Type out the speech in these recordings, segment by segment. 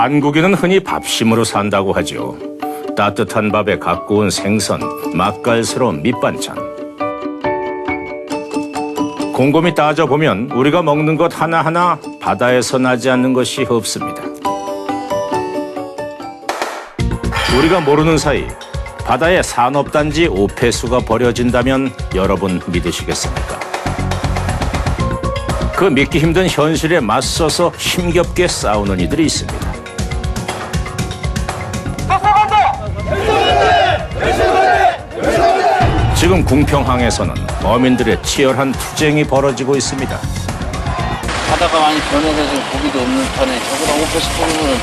한국인은 흔히 밥심으로 산다고 하죠. 따뜻한 밥에 가꾸은 생선, 맛깔스러운 밑반찬. 곰곰이 따져보면 우리가 먹는 것 하나하나 바다에서 나지 않는 것이 없습니다. 우리가 모르는 사이 바다에 산업단지 오폐수가 버려진다면 여러분 믿으시겠습니까? 그 믿기 힘든 현실에 맞서서 힘겹게 싸우는 이들이 있습니다. 지금 궁평항에서는 어민들의 치열한 투쟁이 벌어지고 있습니다. 바다가 많이 변해서 지금 고기도 없는 판에 오페스 뿌리면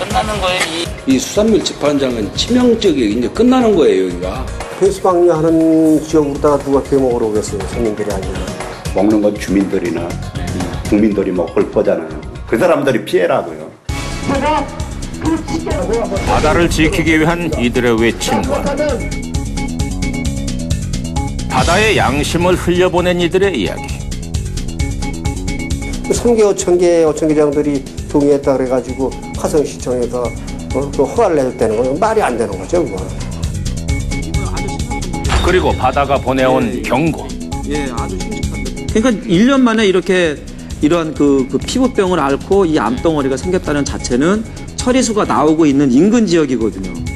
끝나는 거예요. 이 이 수산물 집판장은 치명적이게 이제 끝나는 거예요, 여기가. 회수방류하는 지역으로다가 누가 개먹으러 오겠어요, 손님들이 아니면. 먹는 건 주민들이나 이 국민들이 먹을 거잖아요. 그 사람들이 피해라고요. 바다를 지키기 위한 이들의 외침과 바다의 양심을 흘려보낸 이들의 이야기. 3개, 5천 개, 5천 개장들이 동의했다 그래가지고 화성시청에서 어, 그 허가를 내줬다는 건 말이 안 되는 거죠, 그거. 그리고 바다가 보내온 경고. 그러니까 1년 만에 이렇게 이러한 그, 그 피부병을 앓고 이 암덩어리가 생겼다는 자체는 처리수가 나오고 있는 인근 지역이거든요.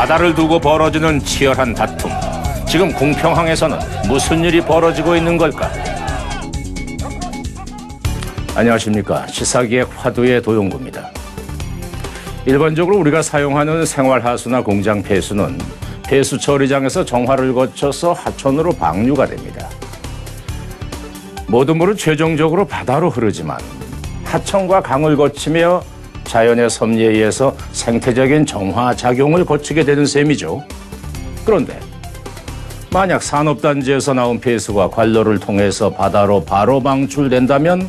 바다를 두고 벌어지는 치열한 다툼. 지금 궁평항에서는 무슨 일이 벌어지고 있는 걸까? 안녕하십니까. 시사기의 화두의 도용구입니다. 일반적으로 우리가 사용하는 생활하수나 공장 폐수는 폐수 처리장에서 정화를 거쳐서 하천으로 방류가 됩니다. 모든 물은 최종적으로 바다로 흐르지만 하천과 강을 거치며 자연의 섭리에 의해서 생태적인 정화 작용을 거치게 되는 셈이죠. 그런데 만약 산업단지에서 나온 폐수가 관로를 통해서 바다로 바로 방출된다면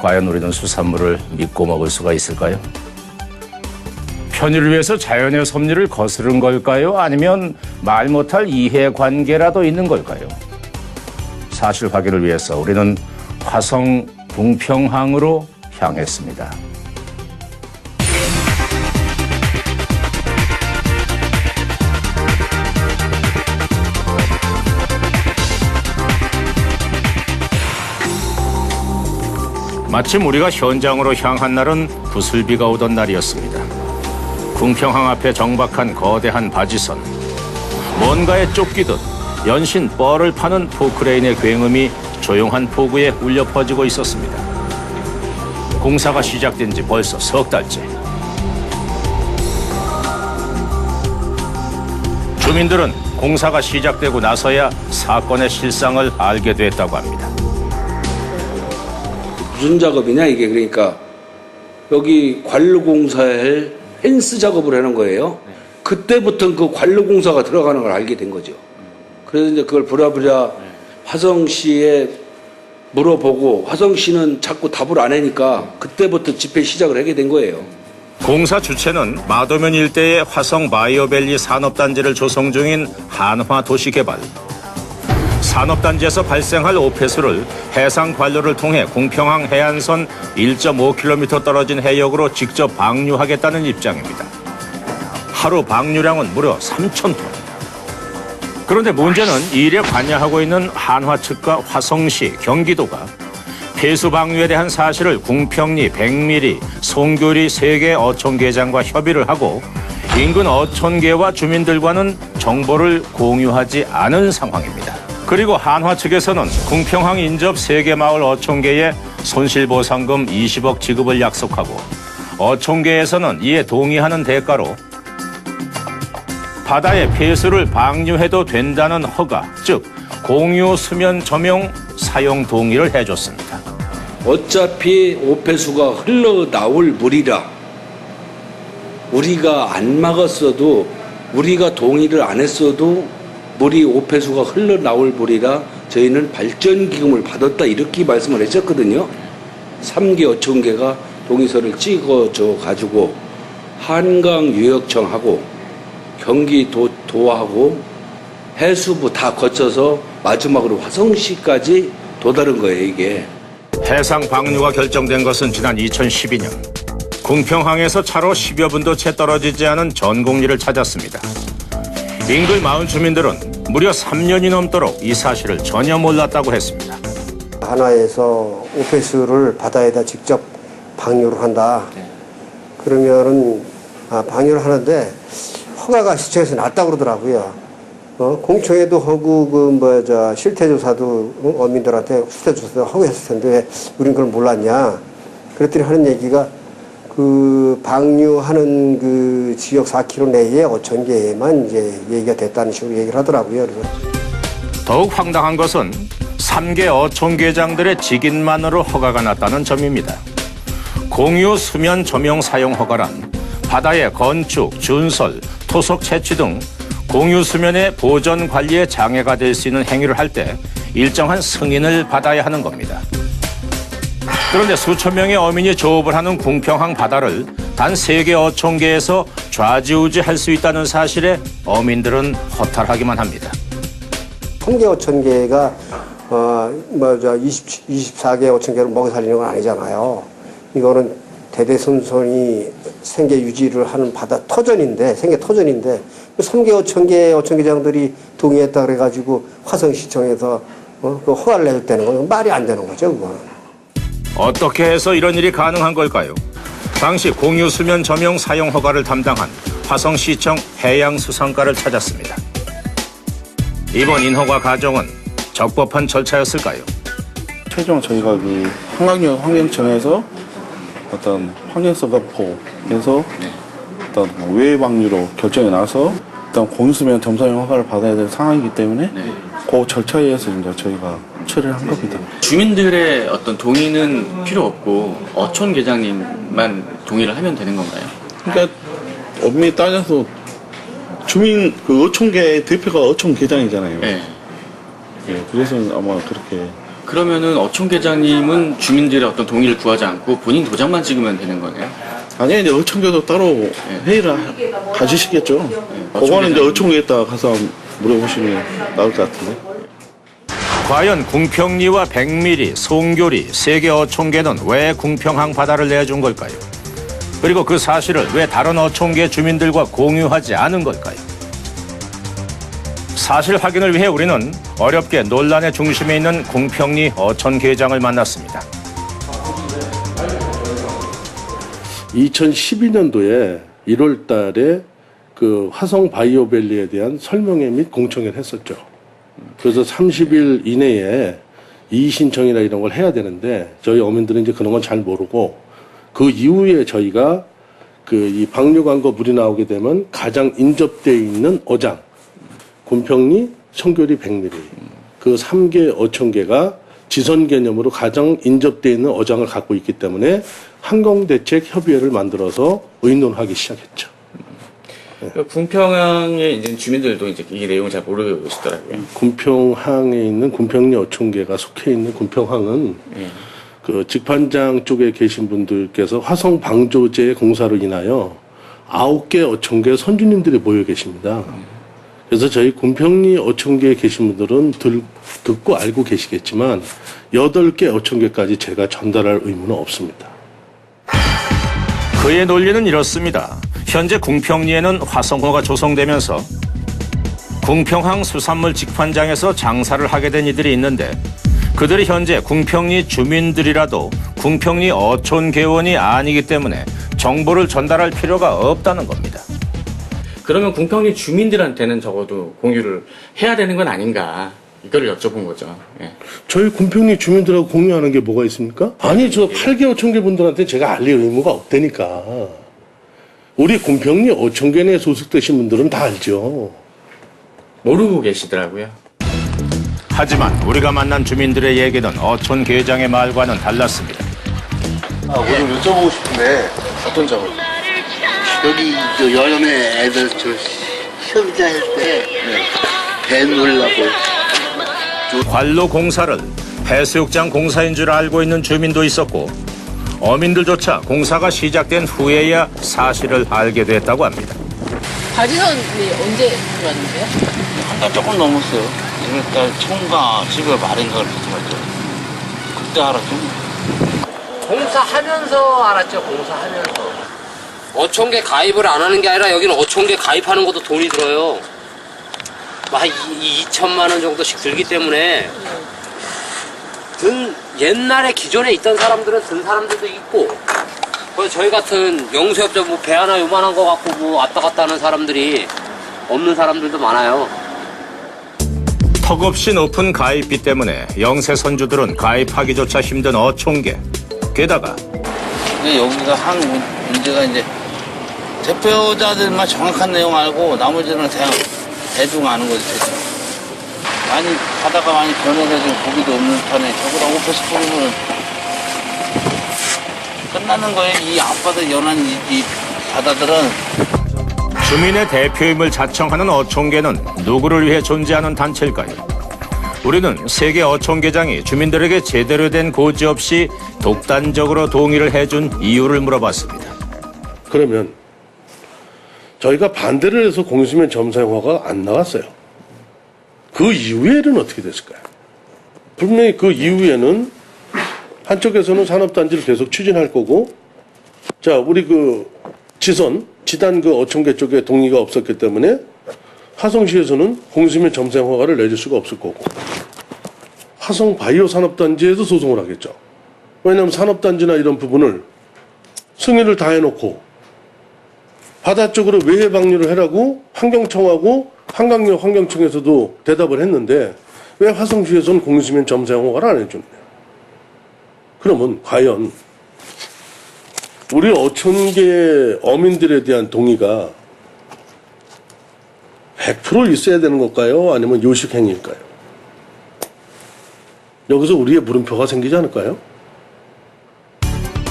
과연 우리는 수산물을 믿고 먹을 수가 있을까요? 편의를 위해서 자연의 섭리를 거스른 걸까요? 아니면 말 못할 이해관계라도 있는 걸까요? 사실 확인을 위해서 우리는 화성 궁평항으로 향했습니다. 마침 우리가 현장으로 향한 날은 구슬비가 오던 날이었습니다. 궁평항 앞에 정박한 거대한 바지선. 뭔가에 쫓기듯 연신 뻘을 파는 포크레인의 굉음이 조용한 포구에 울려 퍼지고 있었습니다. 공사가 시작된 지 벌써 석 달째. 주민들은 공사가 시작되고 나서야 사건의 실상을 알게 됐다고 합니다. 무슨 작업이냐, 이게. 그러니까 여기 관로공사에 할 펜스 작업을 하는 거예요. 그때부터 그 관로공사가 들어가는 걸 알게 된 거죠. 그래서 이제 그걸 부랴부랴 화성시에 물어보고 화성시는 자꾸 답을 안 하니까 그때부터 집회 시작을 하게 된 거예요. 공사 주체는 마도면 일대의 화성 바이오밸리 산업단지를 조성 중인 한화 도시개발. 산업단지에서 발생할 오폐수를 해상 관로를 통해 궁평항 해안선 1.5km 떨어진 해역으로 직접 방류하겠다는 입장입니다. 하루 방류량은 무려 3천 톤. 그런데 문제는 이 일에 관여하고 있는 한화 측과 화성시, 경기도가 폐수 방류에 대한 사실을 궁평리, 백미리, 송교리 세 개 어촌계장과 협의를 하고 인근 어촌계와 주민들과는 정보를 공유하지 않은 상황입니다. 그리고 한화 측에서는 궁평항 인접 세 개 마을 어촌계에 손실보상금 20억 지급을 약속하고 어촌계에서는 이에 동의하는 대가로 바다에 폐수를 방류해도 된다는 허가, 즉 공유 수면 점용 사용 동의를 해줬습니다. 어차피 오폐수가 흘러나올 물이라 우리가 안 막았어도 우리가 동의를 안 했어도 물이 오폐수가 흘러나올 물이라 저희는 발전기금을 받았다 이렇게 말씀을 했었거든요. 3개 어촌계가 동의서를 찍어줘 가지고 한강 유역청하고 경기도 도하고 해수부 다 거쳐서 마지막으로 화성시까지 도달한 거예요 이게. 해상 방류가 결정된 것은 지난 2012년. 궁평항에서 차로 10여 분도 채 떨어지지 않은 전곡리를 찾았습니다. 인근 마을 주민들은 무려 3년이 넘도록 이 사실을 전혀 몰랐다고 했습니다. 하나에서 오페스를 바다에다 직접 방류를 한다. 그러면은 아, 방류를 하는데 허가가 시청에서 낫다 그러더라고요. 어, 공청회도 하고 그 뭐 저 실태조사도 어, 어민들한테 실태조사도 하고 했을 텐데 왜 우린 그걸 몰랐냐? 그랬더니 하는 얘기가 그 방류하는 그 지역 4km 내에 5천 개만 이제 얘기가 됐다는 식으로 얘기를 하더라고요. 그래서 더욱 황당한 것은 3개 어촌계장들의 직인만으로 허가가 났다는 점입니다. 공유 수면 점용 사용 허가란 바다의 건축, 준설, 토속 채취 등 공유 수면의 보전 관리에 장애가 될 수 있는 행위를 할 때 일정한 승인을 받아야 하는 겁니다. 그런데 수천 명의 어민이 조업을 하는 궁평항 바다를 단 세 개 어촌계에서 좌지우지 할 수 있다는 사실에 어민들은 허탈하기만 합니다. 통계 5천 개가 어뭐저 20, 24개 5천 개를 먹여 살리는 건 아니잖아요. 이거는 대대손손이 생계 유지를 하는 바다 터전인데 생계 터전인데 3개 5천 개 5천 개장들이 동의했다 그래가지고 화성시청에서 어, 그 허가를 내줬다는 건 말이 안 되는 거죠 그거는. 어떻게 해서 이런 일이 가능한 걸까요? 당시 공유 수면 점용 사용 허가를 담당한 화성시청 해양수상과를 찾았습니다. 이번 인허가 과정은 적법한 절차였을까요? 최종 저희가 그 한강역 환경청에서 어떤 환경성과 보고에서 어떤 뭐 외의 방류로 결정이 나서 일단 공유수면 점사용 허가를 받아야 될 상황이기 때문에 그 절차에 의해서 이제 저희가 처리를 한 겁니다. 주민들의 어떤 동의는 필요 없고 어촌 계장님만 동의를 하면 되는 건가요? 그러니까 엄밀히 따져서 주민 그 어촌계 대표가 어촌 계장이잖아요. 네. 예, 그래서 아마 그렇게 그러면은 어촌 계장님은 주민들의 어떤 동의를 구하지 않고 본인 도장만 찍으면 되는 거네요. 아니 이제 어촌계도 따로 회의를 하- 가지시겠죠. 그거는 이제 어촌계에다 가서 물어보시면 나을 것 같은데. 과연 궁평리와 백미리, 송교리, 세계 어촌계는 왜 궁평항 바다를 내준 걸까요? 그리고 그 사실을 왜 다른 어촌계 주민들과 공유하지 않은 걸까요? 사실 확인을 위해 우리는 어렵게 논란의 중심에 있는 궁평리 어촌계장을 만났습니다. 2012년도에 1월 달에 그 화성 바이오밸리에 대한 설명회 및 공청회를 했었죠. 그래서 30일 이내에 이의 신청이나 이런 걸 해야 되는데 저희 어민들은 이제 그런 건 잘 모르고 그 이후에 저희가 그 이 방류 광고 물이 나오게 되면 가장 인접되어 있는 어장 곤평리, 청교리, 백미리 그 3개 어촌계가 지선 개념으로 가장 인접되어 있는 어장을 갖고 있기 때문에 항공대책 협의회를 만들어서 의논하기 시작했죠. 그 궁평항의 이제 주민들도 이제 이 내용을 잘 모르고 계시더라고요. 군평항에 있는 군평리 어촌계가 속해 있는 군평항은 예. 그 직판장 쪽에 계신 분들께서 화성 방조제 공사로 인하여 아홉 개 어촌계 선주님들이 모여 계십니다. 그래서 저희 군평리 어촌계에 계신 분들은 들, 듣고 알고 계시겠지만 여덟 개 어촌계까지 제가 전달할 의무는 없습니다. 그의 논리는 이렇습니다. 현재 궁평리에는 화성호가 조성되면서 궁평항 수산물 직판장에서 장사를 하게 된 이들이 있는데 그들이 현재 궁평리 주민들이라도 궁평리 어촌 개원이 아니기 때문에 정보를 전달할 필요가 없다는 겁니다. 그러면 궁평리 주민들한테는 적어도 공유를 해야 되는 건 아닌가 이거를 여쭤본 거죠. 예. 저희 군평리 주민들하고 공유하는 게 뭐가 있습니까? 아니 저 8개 어촌계 분들한테 제가 알릴 의무가 없다니까. 우리 군평리 어촌계 내에 소속되신 분들은 다 알죠. 모르고 계시더라고요. 하지만 우리가 만난 주민들의 얘기는 어촌 계장의 말과는 달랐습니다. 아, 뭐 좀 여쭤보고 싶은데 어떤 점을? 여기 저 여름에 애들 저 시험장 할때배 놀라고 관로 공사를 해수욕장 공사인 줄 알고 있는 주민도 있었고 어민들조차 공사가 시작된 후에야 사실을 알게 됐다고 합니다. 바지선이 언제 들어왔는데요? 한 달 조금 넘었어요. 1월달 총과 10월 말인가를 갔죠. 그때 알았죠. 공사하면서 알았죠, 공사하면서. 어촌계 가입을 안 하는 게 아니라 여기는 어촌계 가입하는 것도 돈이 들어요. 막 2천만 원 정도씩 들기 때문에 든 옛날에 기존에 있던 사람들은 든 사람들도 있고 그래서 저희 같은 영수업자 뭐 배 하나 요만한 거 갖고 뭐 왔다 갔다 하는 사람들이 없는 사람들도 많아요. 턱없이 높은 가입비 때문에 영세 선주들은 가입하기조차 힘든 어촌계. 게다가 근데 여기가 한 문- 문제가 이제 대표자들만 정확한 내용 알고 나머지는 그냥 대충 아는 거지 대충. 많이 바다가 많이 변해서 지금 고기도 없는 판에 저보다 오페스 뿌리면 끝나는 거예요. 이 앞바다 연안 이, 이 바다들은 주민의 대표임을 자청하는 어촌계는 누구를 위해 존재하는 단체일까요? 우리는 세계 어촌계장이 주민들에게 제대로 된 고지 없이 독단적으로 동의를 해준 이유를 물어봤습니다. 그러면 저희가 반대를 해서 공수면 점사용화가 안 나왔어요. 그 이후에는 어떻게 됐을까요? 분명히 그 이후에는 한쪽에서는 산업단지를 계속 추진할 거고, 자, 우리 그 지선, 지단 그 어촌계 쪽에 동의가 없었기 때문에 화성시에서는 공수면 점사용화를 내줄 수가 없을 거고, 화성 바이오 산업단지에서 소송을 하겠죠. 왜냐하면 산업단지나 이런 부분을 승인을 다 해놓고 바다 쪽으로 외해 방류를 해라고 환경청하고 한강역 환경청에서도 대답을 했는데 왜 화성시에서는 공수면 점사용 허가를 안 해줬냐? 그러면 과연 우리 어촌계 어민들에 대한 동의가 100% 있어야 되는 걸까요? 아니면 요식행위일까요? 여기서 우리의 물음표가 생기지 않을까요?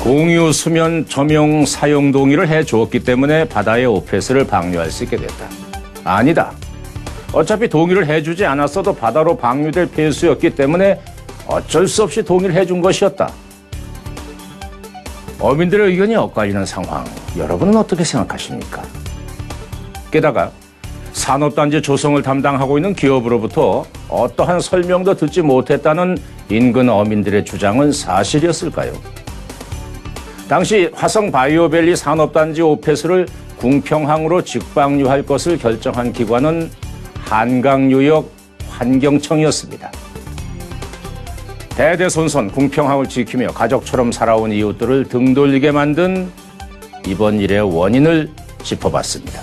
공유 수면 점용 사용 동의를 해 주었기 때문에 바다의 오페스를 방류할 수 있게 됐다. 아니다. 어차피 동의를 해주지 않았어도 바다로 방류될 폐수였기 때문에 어쩔 수 없이 동의를 해준 것이었다. 어민들의 의견이 엇갈리는 상황, 여러분은 어떻게 생각하십니까? 게다가 산업단지 조성을 담당하고 있는 기업으로부터 어떠한 설명도 듣지 못했다는 인근 어민들의 주장은 사실이었을까요? 당시 화성 바이오밸리 산업단지 오페스를 궁평항으로 직방류할 것을 결정한 기관은 한강유역 환경청이었습니다. 대대손손 궁평항을 지키며 가족처럼 살아온 이웃들을 등돌리게 만든 이번 일의 원인을 짚어봤습니다.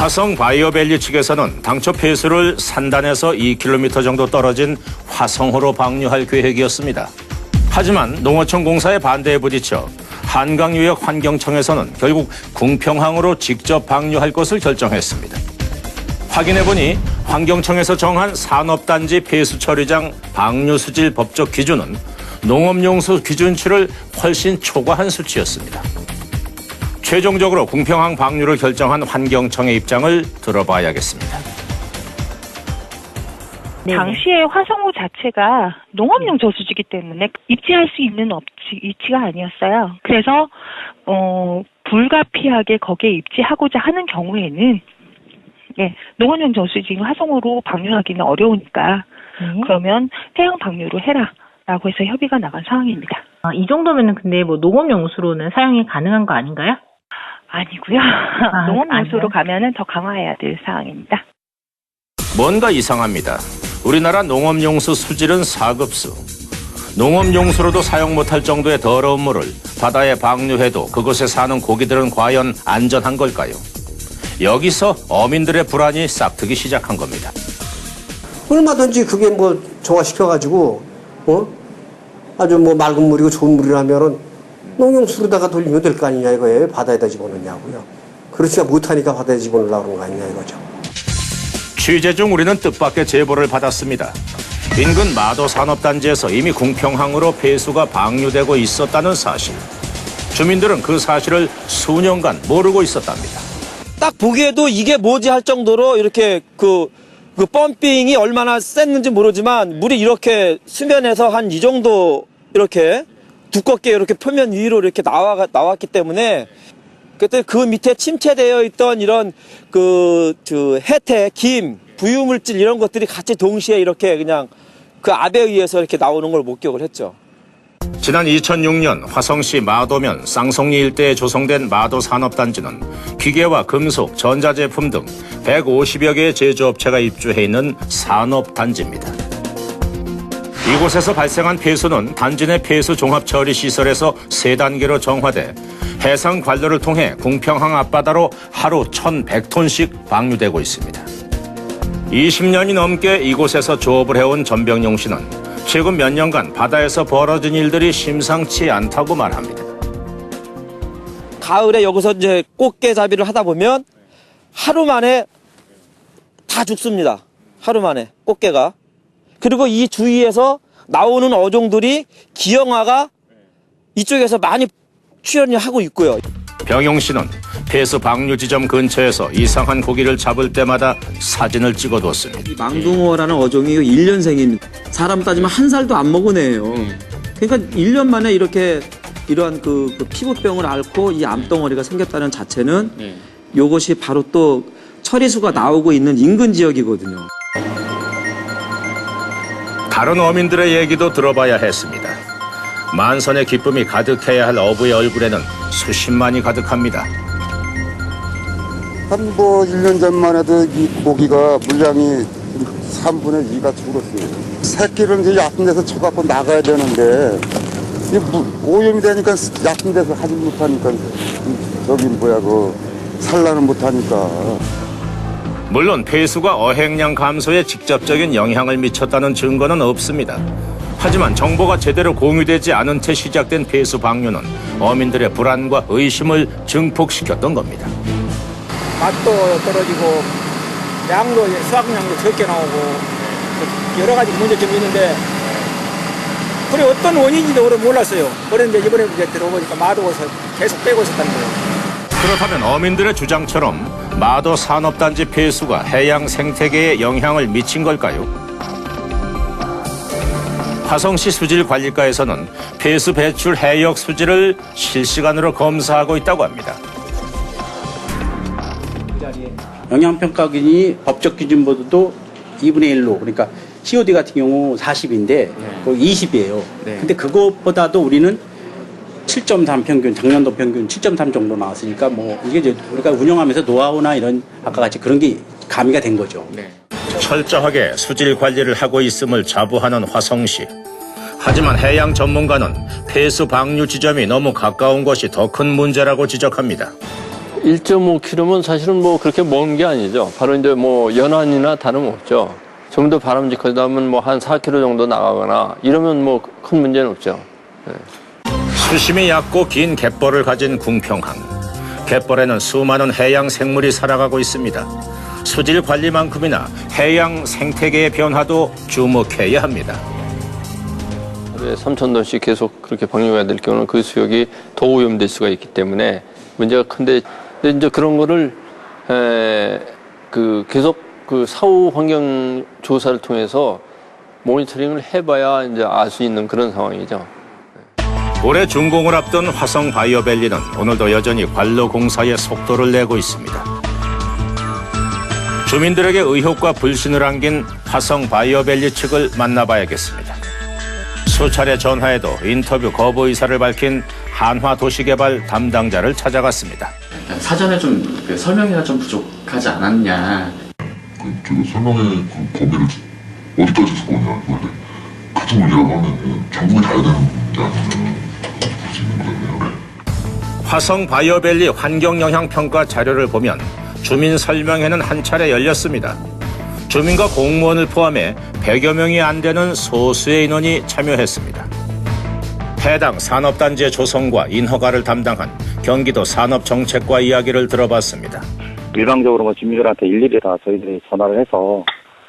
화성 바이오밸리 측에서는 당초 폐수를 산단에서 2km 정도 떨어진 화성호로 방류할 계획이었습니다. 하지만 농어촌 공사의 반대에 부딪혀 한강유역 환경청에서는 결국 궁평항으로 직접 방류할 것을 결정했습니다. 확인해보니 환경청에서 정한 산업단지 폐수 처리장 방류 수질 법적 기준은 농업용수 기준치를 훨씬 초과한 수치였습니다. 최종적으로 궁평항 방류를 결정한 환경청의 입장을 들어봐야겠습니다. 당시에 화성호 자체가 농업용 저수지이기 때문에 입지할 수 있는 업지, 위치가 아니었어요. 그래서 어, 불가피하게 거기에 입지하고자 하는 경우에는 예, 농업용 저수지인 화성호로 방류하기는 어려우니까 그러면 해양 방류로 해라 라고 해서 협의가 나간 상황입니다. 아, 이 정도면은 근데 뭐 농업용수로는 사용이 가능한 거 아닌가요? 아니고요. 농업용수로 가면은 더 강화해야 될 상황입니다. 뭔가 이상합니다. 우리나라 농업용수 수질은 4급수. 농업용수로도 사용 못할 정도의 더러운 물을 바다에 방류해도 그곳에 사는 고기들은 과연 안전한 걸까요? 여기서 어민들의 불안이 싹트기 시작한 겁니다. 얼마든지 그게 뭐 정화시켜가지고, 어? 아주 뭐 맑은 물이고 좋은 물이라면은 농용수로다가 돌리면 될 거 아니냐 이거예요. 바다에다 집어넣냐고요. 그렇지가 못하니까 바다에 집어넣으려고 그런 거 아니냐 이거죠. 취재 중 우리는 뜻밖의 제보를 받았습니다. 인근 마도 산업단지에서 이미 궁평항으로 폐수가 방류되고 있었다는 사실. 주민들은 그 사실을 수년간 모르고 있었답니다. 딱 보기에도 이게 뭐지 할 정도로 이렇게 그, 그 펌핑이 얼마나 셌는지 모르지만 물이 이렇게 수면에서 한 이 정도 이렇게 두껍게 이렇게 표면 위로 이렇게 나와 나왔기 때문에 그때 그 밑에 침체되어 있던 이런 그, 그 해태, 김, 부유물질 이런 것들이 같이 동시에 이렇게 그냥 그 압에 의해서 이렇게 나오는 걸 목격을 했죠. 지난 2006년 화성시 마도면 쌍송리 일대에 조성된 마도 산업단지는 기계와 금속, 전자제품 등 150여 개의 제조업체가 입주해 있는 산업단지입니다. 이곳에서 발생한 폐수는 단지 내 폐수 종합 처리 시설에서 세 단계로 정화돼 해상 관로를 통해 궁평항 앞바다로 하루 1,100톤씩 방류되고 있습니다. 20년이 넘게 이곳에서 조업을 해온 전병용 씨는 최근 몇 년간 바다에서 벌어진 일들이 심상치 않다고 말합니다. 가을에 여기서 이제 꽃게잡이를 하다 보면 하루 만에 다 죽습니다. 하루 만에 꽃게가. 그리고 이 주위에서 나오는 어종들이 기형아가 이쪽에서 많이 출연을 하고 있고요. 병용 씨는 폐수 방류 지점 근처에서 이상한 고기를 잡을 때마다 사진을 찍어뒀습니다. 망둥어라는 어종이 1년생입니다. 사람 따지면 한 살도 안 먹은 애예요. 그러니까 1년 만에 이렇게 이러한 그, 그 피부병을 앓고 이 암덩어리가 생겼다는 자체는 이것이 바로 또 처리수가 나오고 있는 인근 지역이거든요. 다른 어민들의 얘기도 들어봐야 했습니다. 만선의 기쁨이 가득해야 할 어부의 얼굴에는 수십만이 가득합니다. 한 뭐 1년 전만 해도 이 고기가 물량이 3분의 2가 줄었어요. 새끼를 이제 얕은 데서 쳐갖고 나가야 되는데 이 무- 오염이 되니까 얕은 데서 하지 못하니까 저기 뭐야 그 산란을 못하니까 물론 폐수가 어획량 감소에 직접적인 영향을 미쳤다는 증거는 없습니다. 하지만 정보가 제대로 공유되지 않은 채 시작된 폐수 방류는 어민들의 불안과 의심을 증폭시켰던 겁니다. 맛도 떨어지고 양도 수확량도 적게 나오고 여러 가지 문제점이 있는데 그래 어떤 원인인지도 몰랐어요. 그런데 이번에 이제 들어보니까 마도에서 계속 빼고 있었다는 거예요. 그렇다면 어민들의 주장처럼 마도 산업단지 폐수가 해양 생태계에 영향을 미친 걸까요? 화성시 수질관리과에서는 폐수 배출 해역 수질을 실시간으로 검사하고 있다고 합니다. 영양평가 기준이 법적 기준보다도 2분의 1로 그러니까 COD 같은 경우 40인데 그 20이에요. 근데 그것보다도 우리는 7.3 평균, 작년도 평균 7.3 정도 나왔으니까 뭐 이게 이제 우리가 운영하면서 노하우나 이런 아까 같이 그런 게 가미가 된 거죠. 철저하게 수질 관리를 하고 있음을 자부하는 화성시. 하지만 해양 전문가는 폐수 방류 지점이 너무 가까운 것이 더 큰 문제라고 지적합니다. 1.5km면 사실은 뭐 그렇게 먼 게 아니죠. 바로 이제 뭐 연안이나 다름없죠. 좀 더 바람직하다면 뭐 한 4km 정도 나가거나 이러면 뭐 큰 문제는 없죠. 네. 수심이 얕고 긴 갯벌을 가진 궁평항. 갯벌에는 수많은 해양 생물이 살아가고 있습니다. 수질 관리만큼이나 해양 생태계의 변화도 주목해야 합니다. 하루에 3천 톤씩 계속 그렇게 방류가 될 경우는 그 수역이 더 오염될 수가 있기 때문에 문제가 큰데 이제 그런 거를 에, 그 계속 그 사후 환경 조사를 통해서 모니터링을 해봐야 이제 알 수 있는 그런 상황이죠. 올해 준공을 앞둔 화성 바이오밸리는 오늘도 여전히 관로 공사에 속도를 내고 있습니다. 주민들에게 의혹과 불신을 안긴 화성 바이오밸리 측을 만나봐야겠습니다. 수차례 전화에도 인터뷰 거부 의사를 밝힌 한화 도시개발 담당자를 찾아갔습니다. 사전에 좀 그 설명이가 좀 부족하지 않았냐. 그 설명의 그 범위를 어디까지 줄 거냐 그런데 같은 문제라고 하면 전국에 다 해야 되는 게 아니면 있는. 화성 바이오밸리 환경영향평가 자료를 보면 주민 설명회는 한 차례 열렸습니다. 주민과 공무원을 포함해 100여 명이 안 되는 소수의 인원이 참여했습니다. 해당 산업단지의 조성과 인허가를 담당한 경기도 산업정책과 이야기를 들어봤습니다. 일방적으로 뭐 주민들한테 일일이 다 저희들이 전화를 해서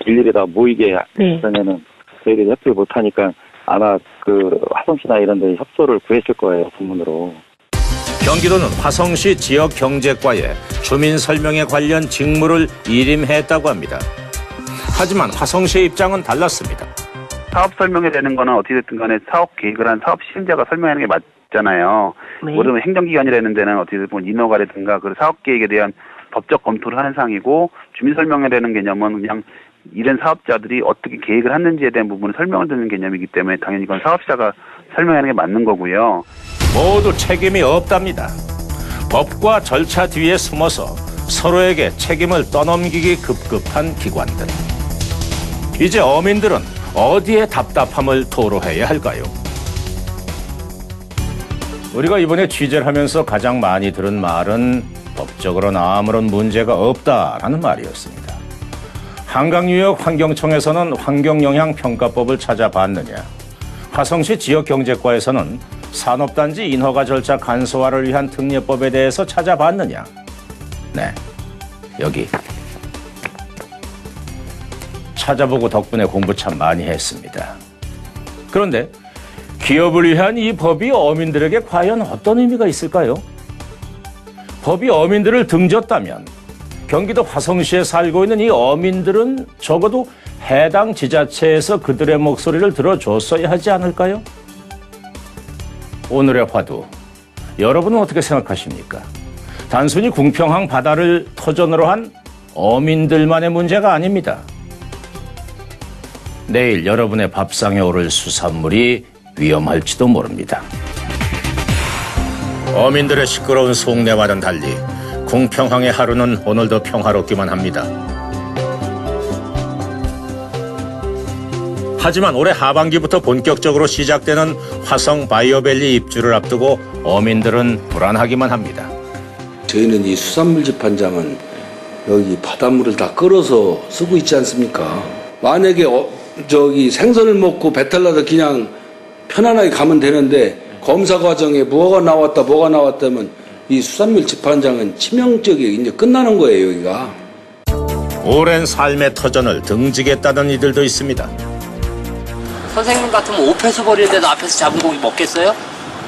일일이 다 모이게 네. 하면은 저희들이 협조를 못하니까 아마 그 화성시나 이런 데 협조를 구했을 거예요, 본문으로. 경기도는 화성시 지역 경제과에 주민 설명에 관련 직무를 일임했다고 합니다. 하지만 화성시의 입장은 달랐습니다. 사업 설명회 되는 거는 어찌됐든 간에 사업 계획을 한 사업 시행자가 설명하는 게 맞잖아요. 네. 모든 행정기관이라는 데는 어떻게 보면 인허가라든가 그 사업 계획에 대한 법적 검토를 하는 상이고 주민 설명회라는 개념은 그냥 이런 사업자들이 어떻게 계획을 했는지에 대한 부분을 설명을 듣는 개념이기 때문에 당연히 그건 사업자가 설명하는 게 맞는 거고요. 모두 책임이 없답니다. 법과 절차 뒤에 숨어서 서로에게 책임을 떠넘기기 급급한 기관들. 이제 어민들은 어디에 답답함을 토로해야 할까요? 우리가 이번에 취재를 하면서 가장 많이 들은 말은 법적으로는 아무런 문제가 없다라는 말이었습니다. 한강유역 환경청에서는 환경영향평가법을 찾아봤느냐, 화성시 지역경제과에서는 산업단지 인허가 절차 간소화를 위한 특례법에 대해서 찾아봤느냐? 네, 여기. 찾아보고 덕분에 공부 참 많이 했습니다. 그런데 기업을 위한 이 법이 어민들에게 과연 어떤 의미가 있을까요? 법이 어민들을 등졌다면 경기도 화성시에 살고 있는 이 어민들은 적어도 해당 지자체에서 그들의 목소리를 들어줬어야 하지 않을까요? 오늘의 화두. 여러분은 어떻게 생각하십니까? 단순히 궁평항 바다를 터전으로 한 어민들만의 문제가 아닙니다. 내일 여러분의 밥상에 오를 수산물이 위험할지도 모릅니다. 어민들의 시끄러운 속내와는 달리 궁평항의 하루는 오늘도 평화롭기만 합니다. 하지만 올해 하반기부터 본격적으로 시작되는 화성 바이오밸리 입주를 앞두고 어민들은 불안하기만 합니다. 저희는 이 수산물 집판장은 여기 바닷물을 다 끌어서 쓰고 있지 않습니까? 만약에 어, 저기 생선을 먹고 배탈 나서 그냥 편안하게 가면 되는데 검사 과정에 뭐가 나왔다 뭐가 나왔다면 이 수산물 집판장은 치명적이 이제 끝나는 거예요 여기가. 오랜 삶의 터전을 등지겠다는 이들도 있습니다. 선생님 같으면 오페스 버리는데도 앞에서 잡은 고기 먹겠어요?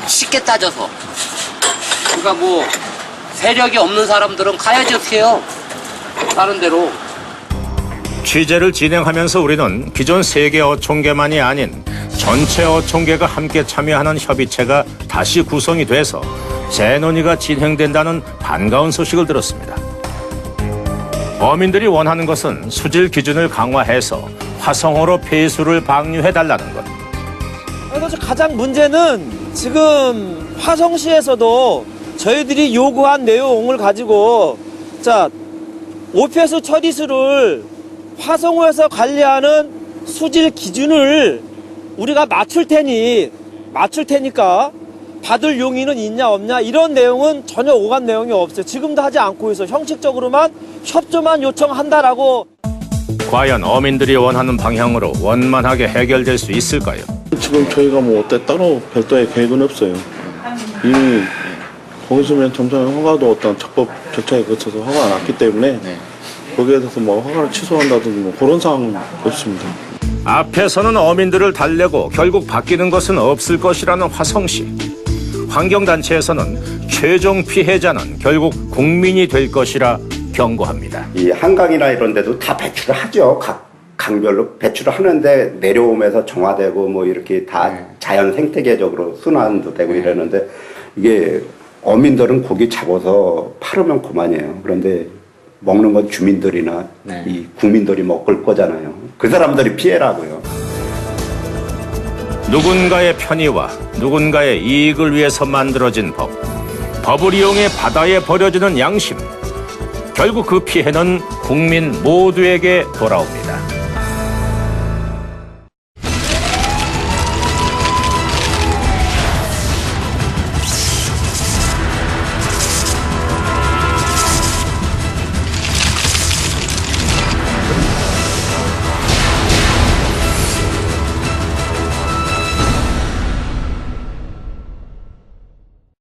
쉽게 따져서. 그러니까 뭐 세력이 없는 사람들은 가야지 어떻게 해요? 다른 데로. 취재를 진행하면서 우리는 기존 세계 어촌계만이 아닌 전체 어촌계가 함께 참여하는 협의체가 다시 구성이 돼서 재논의가 진행된다는 반가운 소식을 들었습니다. 어민들이 원하는 것은 수질 기준을 강화해서 화성호로 폐수를 방류해달라는 것. 그래서 가장 문제는 지금 화성시에서도 저희들이 요구한 내용을 가지고 자 오페스 처리수를 화성호에서 관리하는 수질 기준을 우리가 맞출 테니 맞출 테니까 받을 용의는 있냐 없냐 이런 내용은 전혀 오간 내용이 없어요. 지금도 하지 않고 있어. 형식적으로만 협조만 요청한다라고 과연 어민들이 원하는 방향으로 원만하게 해결될 수 있을까요? 지금 저희가 뭐 어때 따로 별도의 계획은 없어요. 이미 공수면 점성 허가도 어떤 적법 절차에 거쳐서 허가가 났기 때문에 거기에 대해서 뭐 허가를 취소한다든지 뭐 그런 상황은 없습니다. 앞에서는 어민들을 달래고 결국 바뀌는 것은 없을 것이라는 화성시. 환경단체에서는 최종 피해자는 결국 국민이 될 것이라 경고합니다. 이 한강이나 이런 데도 다 배출을 하죠. 각 강별로 배출을 하는데 내려오면서 정화되고 뭐 이렇게 다 자연 생태계적으로 순환도 되고 이러는데 이게 어민들은 고기 잡아서 팔으면 그만이에요. 그런데 먹는 건 주민들이나 이 국민들이 먹을 거잖아요. 그 사람들이 피해라고요. 누군가의 편의와 누군가의 이익을 위해서 만들어진 법. 법을 이용해 바다에 버려지는 양심. 결국 그 피해는 국민 모두에게 돌아옵니다.